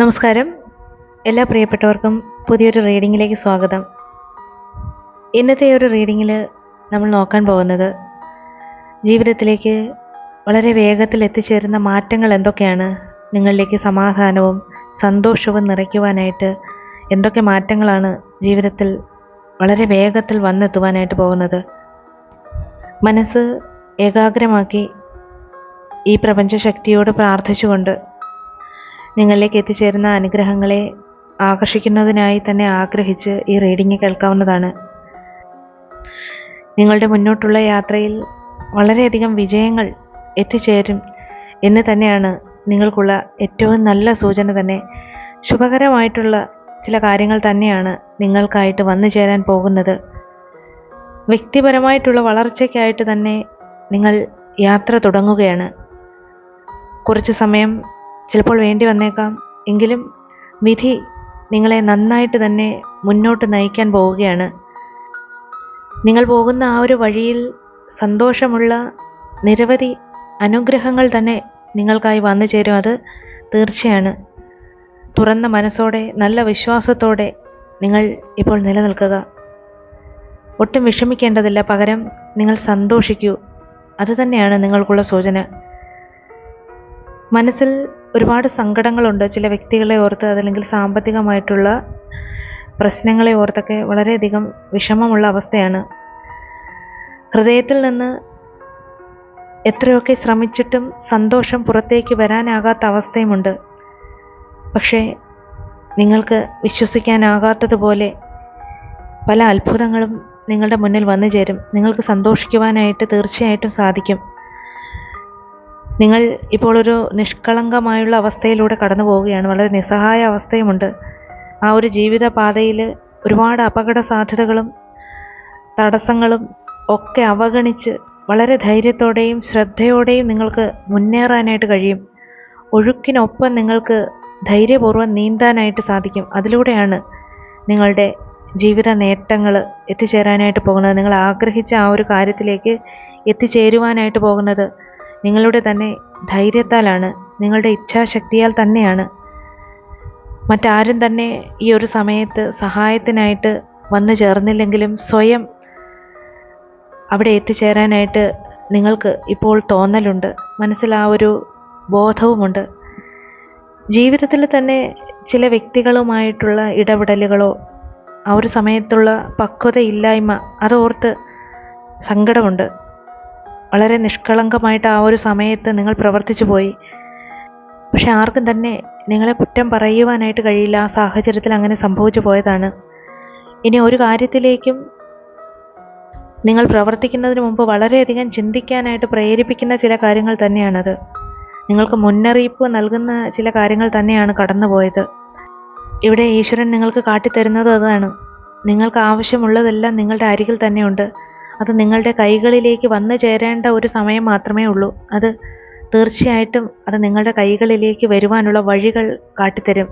നമസ്കാരം. എല്ലാ പ്രിയപ്പെട്ടവർക്കും പുതിയൊരു റീഡിങ്ങിലേക്ക് സ്വാഗതം. ഇന്നത്തെ ഒരു റീഡിങ്ങിൽ നമ്മൾ നോക്കാൻ പോകുന്നത് ജീവിതത്തിലേക്ക് വളരെ വേഗത്തിൽ എത്തിച്ചേരുന്ന മാറ്റങ്ങൾ എന്തൊക്കെയാണ്? നിങ്ങളിലേക്ക് സമാധാനവും സന്തോഷവും നിറയ്ക്കുവാനായിട്ട് എന്തൊക്കെ മാറ്റങ്ങളാണ് ജീവിതത്തിൽ വളരെ വേഗത്തിൽ വന്നെത്തുവാനായിട്ട് പോകുന്നത്? മനസ്സ് ഏകാഗ്രമാക്കി ഈ പ്രപഞ്ചശക്തിയോട് പ്രാർത്ഥിച്ചുകൊണ്ട് നിങ്ങളിലേക്ക് എത്തിച്ചേരുന്ന അനുഗ്രഹങ്ങളെ ആകർഷിക്കുന്നതിനായി തന്നെ ആഗ്രഹിച്ച് ഈ റീഡിങ് കേൾക്കാവുന്നതാണ്. നിങ്ങളുടെ മുന്നോട്ടുള്ള യാത്രയിൽ വളരെയധികം വിജയങ്ങൾ എത്തിച്ചേരും എന്ന് തന്നെയാണ് നിങ്ങൾക്കുള്ള ഏറ്റവും നല്ല സൂചന തന്നെ. ശുഭകരമായിട്ടുള്ള ചില കാര്യങ്ങൾ തന്നെയാണ് നിങ്ങൾക്കായിട്ട് വന്നു ചേരാൻ പോകുന്നത്. വ്യക്തിപരമായിട്ടുള്ള വളർച്ചയ്ക്കായിട്ട് തന്നെ നിങ്ങൾ യാത്ര തുടങ്ങുകയാണ്. കുറച്ച് സമയം ചിലപ്പോൾ വേണ്ടി വന്നേക്കാം. എങ്കിലും വിധി നിങ്ങളെ നന്നായിട്ട് തന്നെ മുന്നോട്ട് നയിക്കാൻ പോവുകയാണ്. നിങ്ങൾ പോകുന്ന ആ ഒരു വഴിയിൽ സന്തോഷമുള്ള നിരവധി അനുഗ്രഹങ്ങൾ തന്നെ നിങ്ങൾക്കായി വന്നു ചേരും. അത് തീർച്ചയാണ്. തുറന്ന മനസ്സോടെ നല്ല വിശ്വാസത്തോടെ നിങ്ങൾ ഇപ്പോൾ നിലനിൽക്കുക. ഒട്ടും വിഷമിക്കേണ്ടതില്ല. പകരം നിങ്ങൾ സന്തോഷിക്കൂ. അതുതന്നെയാണ് നിങ്ങൾക്കുള്ള സൂചന. മനസ്സിൽ ഒരുപാട് സങ്കടങ്ങളുണ്ട്. ചില വ്യക്തികളെ ഓർത്ത് അതല്ലെങ്കിൽ സാമ്പത്തികമായിട്ടുള്ള പ്രശ്നങ്ങളെ ഓർത്തൊക്കെ വളരെയധികം വിഷമമുള്ള അവസ്ഥയാണ്. ഹൃദയത്തിൽ നിന്ന് എത്രയൊക്കെ ശ്രമിച്ചിട്ടും സന്തോഷം പുറത്തേക്ക് വരാനാകാത്ത അവസ്ഥയുമുണ്ട്. പക്ഷേ നിങ്ങൾക്ക് വിശ്വസിക്കാനാകാത്തതുപോലെ പല അത്ഭുതങ്ങളും നിങ്ങളുടെ മുന്നിൽ വന്നു ചേരും നിങ്ങൾക്ക് സന്തോഷിക്കുവാനായിട്ട് തീർച്ചയായിട്ടും സാധിക്കും. നിങ്ങൾ ഇപ്പോൾ ഒരു നിഷ്കളങ്കമായുള്ള അവസ്ഥയിലൂടെ കടന്നു പോവുകയാണ്. വളരെ നിസ്സഹായ അവസ്ഥയുമുണ്ട്. ആ ഒരു ജീവിത പാതയിൽ ഒരുപാട് അപകട സാധ്യതകളും തടസ്സങ്ങളും ഒക്കെ അവഗണിച്ച് വളരെ ധൈര്യത്തോടെയും ശ്രദ്ധയോടെയും നിങ്ങൾക്ക് മുന്നേറാനായിട്ട് കഴിയും. ഒഴുക്കിനൊപ്പം നിങ്ങൾക്ക് ധൈര്യപൂർവം നീന്താനായിട്ട് സാധിക്കും. അതിലൂടെയാണ് നിങ്ങളുടെ ജീവിത നേട്ടങ്ങൾ എത്തിച്ചേരാനായിട്ട് പോകുന്നത്. നിങ്ങൾ ആഗ്രഹിച്ച ആ ഒരു കാര്യത്തിലേക്ക് എത്തിച്ചേരുവാനായിട്ട് പോകുന്നത്. നിങ്ങളുടെ തന്നെ ധൈര്യത്താലാണ് നിങ്ങളുടെ ഇച്ഛാശക്തിയാൽ തന്നെയാണ്. മറ്റാരും തന്നെ ഈ ഒരു സമയത്ത് സഹായത്തിനായിട്ട് വന്നു ചേർന്നില്ലെങ്കിലും സ്വയം അവിടെ എത്തിച്ചേരാനായിട്ട് നിങ്ങൾക്ക് ഇപ്പോൾ തോന്നലുണ്ട്. മനസ്സിൽ ആ ഒരു ബോധവുമുണ്ട്. ജീവിതത്തിൽ തന്നെ ചില വ്യക്തികളുമായിട്ടുള്ള ഇടപെടലുകളോ ആ ഒരു സമയത്തുള്ള പക്വതയില്ലായ്മ അതോർത്ത് സങ്കടമുണ്ട്. വളരെ നിഷ്കളങ്കമായിട്ട് ആ ഒരു സമയത്ത് നിങ്ങൾ പ്രവർത്തിച്ചു പോയി. പക്ഷെ ആർക്കും തന്നെ നിങ്ങളെ കുറ്റം പറയുവാനായിട്ട് കഴിയില്ല. ആ സാഹചര്യത്തിൽ അങ്ങനെ സംഭവിച്ചു പോയതാണ്. ഇനി ഒരു കാര്യത്തിലേക്കും നിങ്ങൾ പ്രവർത്തിക്കുന്നതിന് മുമ്പ് വളരെയധികം ചിന്തിക്കാനായിട്ട് പ്രേരിപ്പിക്കുന്ന ചില കാര്യങ്ങൾ തന്നെയാണത്. നിങ്ങൾക്ക് മുന്നറിയിപ്പ് നൽകുന്ന ചില കാര്യങ്ങൾ തന്നെയാണ് കടന്നുപോയത്. ഇവിടെ ഈശ്വരൻ നിങ്ങൾക്ക് കാട്ടിത്തരുന്നത് അതാണ്. നിങ്ങൾക്ക് ആവശ്യമുള്ളതെല്ലാം നിങ്ങളുടെ അരികിൽ തന്നെയുണ്ട്. അത് നിങ്ങളുടെ കൈകളിലേക്ക് വന്നു ചേരേണ്ട ഒരു സമയം മാത്രമേ ഉള്ളൂ. അത് തീർച്ചയായിട്ടും അത് നിങ്ങളുടെ കൈകളിലേക്ക് വരുവാനുള്ള വഴികൾ കാട്ടിത്തരും.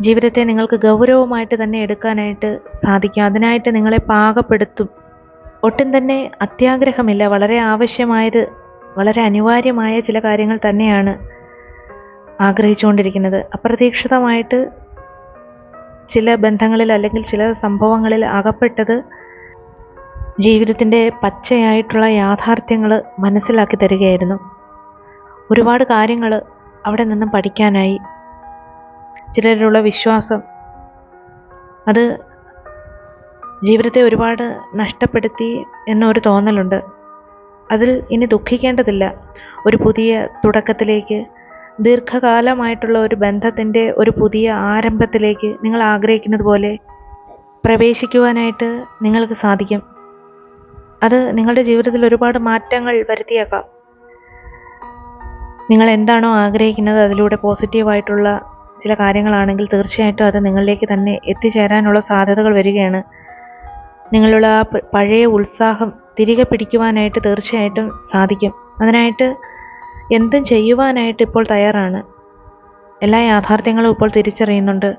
ജീവിതത്തെ നിങ്ങൾക്ക് ഗൗരവമായിട്ട് തന്നെ എടുക്കാനായിട്ട് സാധിക്കും. അതിനായിട്ട് നിങ്ങളെ പാകപ്പെടുത്തും. ഒട്ടും തന്നെ അത്യാഗ്രഹമില്ല. വളരെ ആവശ്യമായത് വളരെ അനിവാര്യമായ ചില കാര്യങ്ങൾ തന്നെയാണ് ആഗ്രഹിച്ചുകൊണ്ടിരിക്കുന്നത്. അപ്രതീക്ഷിതമായിട്ട് ചില ബന്ധങ്ങളിൽ അല്ലെങ്കിൽ ചില സംഭവങ്ങളിൽ അകപ്പെട്ടത് ജീവിതത്തിന്റെ പച്ചയായിട്ടുള്ള യാഥാർത്ഥ്യങ്ങൾ മനസ്സിലാക്കി തരികയായിരുന്നു. ഒരുപാട് കാര്യങ്ങൾ അവിടെ നിന്നും പഠിക്കാനായി. ചിലരിലുള്ള വിശ്വാസം. അത് ജീവിതത്തെ ഒരുപാട് നഷ്ടപ്പെടുത്തി എന്നൊരു തോന്നലുണ്ട്. അതിൽ ഇനി ദുഃഖിക്കേണ്ടതില്ല. ഒരു പുതിയ തുടക്കത്തിലേക്ക് ദീർഘകാലമായിട്ടുള്ള ഒരു ബന്ധത്തിന്റെ ഒരു പുതിയ ആരംഭത്തിലേക്ക് നിങ്ങൾ ആഗ്രഹിക്കുന്നത് പോലെ പ്രവേശിക്കുവാനായിട്ട് നിങ്ങൾക്ക് സാധിക്കും. അത് നിങ്ങളുടെ ജീവിതത്തിൽ ഒരുപാട് മാറ്റങ്ങൾ വരുത്തിയേക്കാം. നിങ്ങൾ എന്താണോ ആഗ്രഹിക്കുന്നത് അതിലൂടെ പോസിറ്റീവായിട്ടുള്ള ചില കാര്യങ്ങളാണെങ്കിൽ തീർച്ചയായിട്ടും അത് നിങ്ങളിലേക്ക് തന്നെ എത്തിച്ചേരാനുള്ള സാധ്യതകൾ വരികയാണ്. നിങ്ങളുടെ ആ പഴയ ഉത്സാഹം തിരികെ പിടിക്കുവാനായിട്ട് തീർച്ചയായിട്ടും സാധിക്കും. അതിനായിട്ട് എന്തും ചെയ്യുവാനായിട്ട് ഇപ്പോൾ തയ്യാറാണ്. എല്ലാ യാഥാർത്ഥ്യങ്ങളും ഇപ്പോൾ തിരിച്ചറിയുന്നുണ്ട്.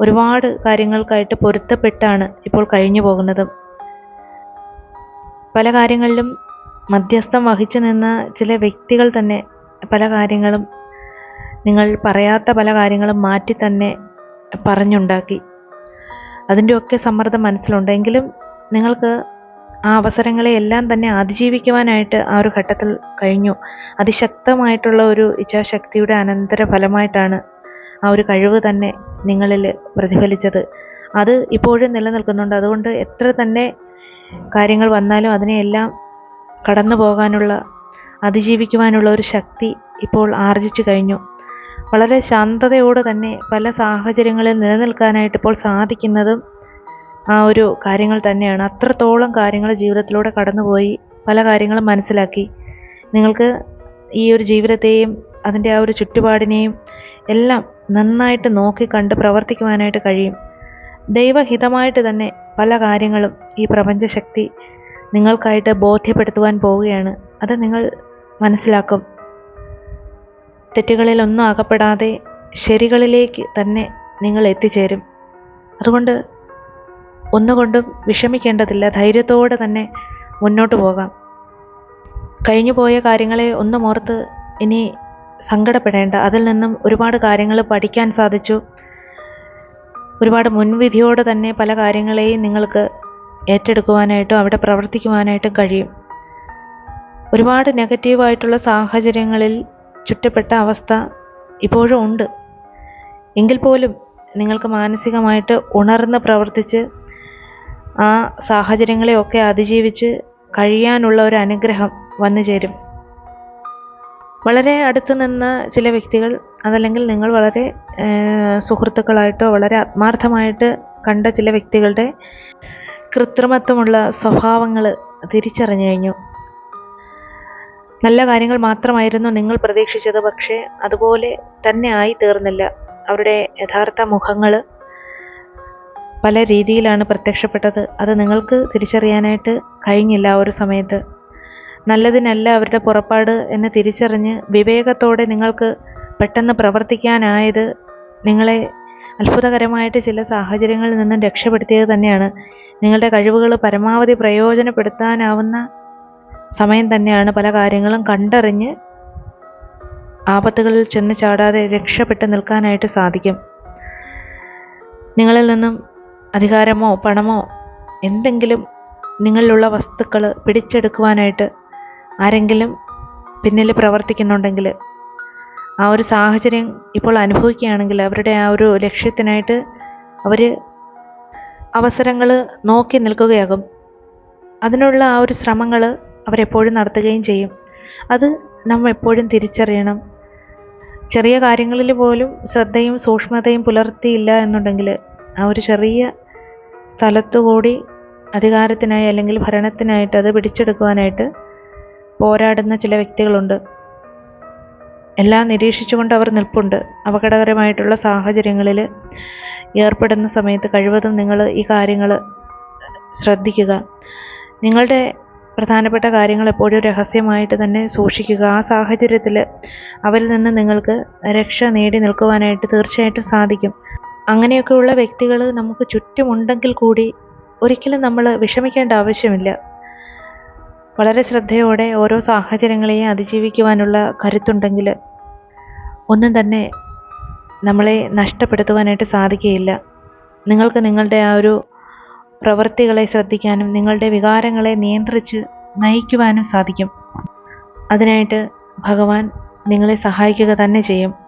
ഒരുപാട് കാര്യങ്ങൾക്കായിട്ട് പൊരുത്തപ്പെട്ടാണ് ഇപ്പോൾ കഴിഞ്ഞു പോകുന്നതും പല കാര്യങ്ങളിലും മധ്യസ്ഥം വഹിച്ചു നിന്ന ചില വ്യക്തികൾ തന്നെ പല കാര്യങ്ങളും നിങ്ങൾ പറയാത്ത പല കാര്യങ്ങളും മാറ്റി തന്നെ പറഞ്ഞുണ്ടാക്കി. അതിന്റെയൊക്കെ സമ്മർദ്ദം മനസ്സിലുണ്ടെങ്കിലും നിങ്ങൾക്ക് ആ അവസരങ്ങളെ എല്ലാം തന്നെ അതിജീവിക്കുവാനായിട്ട് ആ ഒരു ഘട്ടത്തിൽ കഴിഞ്ഞു. അതിശക്തമായിട്ടുള്ള ഒരു ഇച്ഛാശക്തിയുടെ അനന്തര ഫലമായിട്ടാണ് ആ ഒരു കഴിവ് തന്നെ നിങ്ങളിൽ പ്രതിഫലിച്ചത്. അത് ഇപ്പോഴും നിലനിൽക്കുന്നുണ്ട്. അതുകൊണ്ട് എത്ര തന്നെ കാര്യങ്ങൾ വന്നാലും അതിനെയെല്ലാം കടന്നു പോകാനുള്ള അതിജീവിക്കുവാനുള്ള ഒരു ശക്തി ഇപ്പോൾ ആർജിച്ചു കഴിഞ്ഞു. വളരെ ശാന്തതയോടെ തന്നെ പല സാഹചര്യങ്ങളിൽ നിലനിൽക്കാനായിട്ട് ഇപ്പോൾ സാധിക്കുന്നതും ആ ഒരു കാര്യങ്ങൾ തന്നെയാണ്. അത്രത്തോളം കാര്യങ്ങൾ ജീവിതത്തിലൂടെ കടന്നുപോയി പല കാര്യങ്ങളും മനസ്സിലാക്കി. നിങ്ങൾക്ക് ഈ ഒരു ജീവിതത്തെയും അതിന്റെ ആ ഒരു ചുറ്റുപാടിനെയും എല്ലാം നന്നായിട്ട് നോക്കി കണ്ട് പ്രവർത്തിക്കുവാനായിട്ട് കഴിയും. ദൈവഹിതമായിട്ട് തന്നെ പല കാര്യങ്ങളും ഈ പ്രപഞ്ചശക്തി നിങ്ങൾക്കായിട്ട് ബോധ്യപ്പെടുത്തുവാൻ പോവുകയാണ്. അത് നിങ്ങൾ മനസ്സിലാക്കും. തെറ്റുകളിലൊന്നും അകപ്പെടാതെ ശരികളിലേക്ക് തന്നെ നിങ്ങൾ എത്തിച്ചേരും. അതുകൊണ്ട് ഒന്നുകൊണ്ടും വിഷമിക്കേണ്ടതില്ല. ധൈര്യത്തോടെ തന്നെ മുന്നോട്ട് പോകാം. കഴിഞ്ഞു പോയ കാര്യങ്ങളെ ഒന്നും ഓർത്ത് ഇനി സങ്കടപ്പെടേണ്ട. അതിൽ നിന്നും ഒരുപാട് കാര്യങ്ങൾ പഠിക്കാൻ സാധിച്ചു. ഒരുപാട് മുൻവിധിയോടെ തന്നെ പല കാര്യങ്ങളെയും നിങ്ങൾക്ക് ഏറ്റെടുക്കുവാനായിട്ടും അവിടെ പ്രവർത്തിക്കുവാനായിട്ടും കഴിയും. ഒരുപാട് നെഗറ്റീവായിട്ടുള്ള സാഹചര്യങ്ങളിൽ ചുറ്റപ്പെട്ട അവസ്ഥ ഇപ്പോഴും ഉണ്ട്. എങ്കിൽ പോലും നിങ്ങൾക്ക് മാനസികമായിട്ട് ഉണർന്ന് പ്രവർത്തിച്ച് ആ സാഹചര്യങ്ങളെയൊക്കെ അതിജീവിച്ച് കഴിയാനുള്ള ഒരു അനുഗ്രഹം വന്നു ചേരും. വളരെ അടുത്ത് നിന്ന ചില വ്യക്തികൾ അതല്ലെങ്കിൽ നിങ്ങൾ വളരെ സുഹൃത്തുക്കളായിട്ടോ വളരെ ആത്മാർത്ഥമായിട്ട് കണ്ട ചില വ്യക്തികളുടെ കൃത്രിമത്വമുള്ള സ്വഭാവങ്ങൾ തിരിച്ചറിഞ്ഞു കഴിഞ്ഞു. നല്ല കാര്യങ്ങൾ മാത്രമായിരുന്നു നിങ്ങൾ പ്രതീക്ഷിച്ചത് പക്ഷേ അതുപോലെ തന്നെ ആയി തീർന്നില്ല. അവരുടെ യഥാർത്ഥ മുഖങ്ങൾ പല രീതിയിലാണ് പ്രത്യക്ഷപ്പെട്ടത്. അത് നിങ്ങൾക്ക് തിരിച്ചറിയാനായിട്ട് കഴിഞ്ഞില്ല ആ ഒരു സമയത്ത്. നല്ലതിനല്ല അവരുടെ പുറപ്പാട് എന്ന് തിരിച്ചറിഞ്ഞ് വിവേകത്തോടെ നിങ്ങൾക്ക് പെട്ടെന്ന് പ്രവർത്തിക്കാനായത് നിങ്ങളെ അത്ഭുതകരമായിട്ട് ചില സാഹചര്യങ്ങളിൽ നിന്നും രക്ഷപ്പെടുത്തിയത് തന്നെയാണ്. നിങ്ങളുടെ കഴിവുകൾ പരമാവധി പ്രയോജനപ്പെടുത്താനാവുന്ന സമയം തന്നെയാണ് പല കാര്യങ്ങളും കണ്ടറിഞ്ഞ് ആപത്തുകളിൽ ചെന്ന് ചാടാതെ രക്ഷപ്പെട്ട് നിൽക്കാനായിട്ട് സാധിക്കും. നിങ്ങളിൽ നിന്നും അധികാരമോ പണമോ എന്തെങ്കിലും നിങ്ങളിലുള്ള വസ്തുക്കൾ പിടിച്ചെടുക്കുവാനായിട്ട് ആരെങ്കിലും പിന്നിൽ പ്രവർത്തിക്കുന്നുണ്ടെങ്കിൽ ആ ഒരു സാഹചര്യം ഇപ്പോൾ അനുഭവിക്കുകയാണെങ്കിൽ അവരുടെ ആ ഒരു ലക്ഷ്യത്തിനായിട്ട് അവർ അവസരങ്ങൾ നോക്കി നിൽക്കുകയാകും. അതിനുള്ള ആ ഒരു ശ്രമങ്ങൾ അവരെപ്പോഴും നടത്തുകയും ചെയ്യും. അത് നമ്മൾ എപ്പോഴും തിരിച്ചറിയണം. ചെറിയ കാര്യങ്ങളിൽ പോലും ശ്രദ്ധയും സൂക്ഷ്മതയും പുലർത്തിയില്ല എന്നുണ്ടെങ്കിൽ ആ ഒരു ചെറിയ സ്ഥലത്തുകൂടി അധികാരത്തിനായി അല്ലെങ്കിൽ ഭരണത്തിനായിട്ട് അത് പിടിച്ചെടുക്കുവാനായിട്ട് പോരാടുന്ന ചില വ്യക്തികളുണ്ട്. എല്ലാം നിരീക്ഷിച്ചുകൊണ്ട് അവർ നിൽപ്പുണ്ട്. അപകടകരമായിട്ടുള്ള സാഹചര്യങ്ങളിൽ ഏർപ്പെടുന്ന സമയത്ത് കഴിവതും നിങ്ങൾ ഈ കാര്യങ്ങൾ ശ്രദ്ധിക്കുക. നിങ്ങളുടെ പ്രധാനപ്പെട്ട കാര്യങ്ങൾ എപ്പോഴും രഹസ്യമായിട്ട് തന്നെ സൂക്ഷിക്കുക. ആ സാഹചര്യത്തിൽ അവരിൽ നിന്ന് നിങ്ങൾക്ക് രക്ഷ നേടി നിൽക്കുവാനായിട്ട് തീർച്ചയായിട്ടും സാധിക്കും. അങ്ങനെയൊക്കെയുള്ള വ്യക്തികൾ നമുക്ക് ചുറ്റുമുണ്ടെങ്കിൽ കൂടി ഒരിക്കലും നമ്മൾ വിഷമിക്കേണ്ട ആവശ്യമില്ല. വളരെ ശ്രദ്ധയോടെ ഓരോ സാഹചര്യങ്ങളെയും അതിജീവിക്കുവാനുള്ള കരുത്തുണ്ടെങ്കിൽ ഒന്നും തന്നെ നമ്മളെ നഷ്ടപ്പെടുത്തുവാനായിട്ട് സാധിക്കുകയില്ല. നിങ്ങൾക്ക് നിങ്ങളുടെ ആ ഒരു പ്രവൃത്തികളെ ശ്രദ്ധിക്കാനും നിങ്ങളുടെ വികാരങ്ങളെ നിയന്ത്രിച്ച് നയിക്കുവാനും സാധിക്കും. അതിനായിട്ട് ഭഗവാൻ നിങ്ങളെ സഹായിക്കുക തന്നെ ചെയ്യും.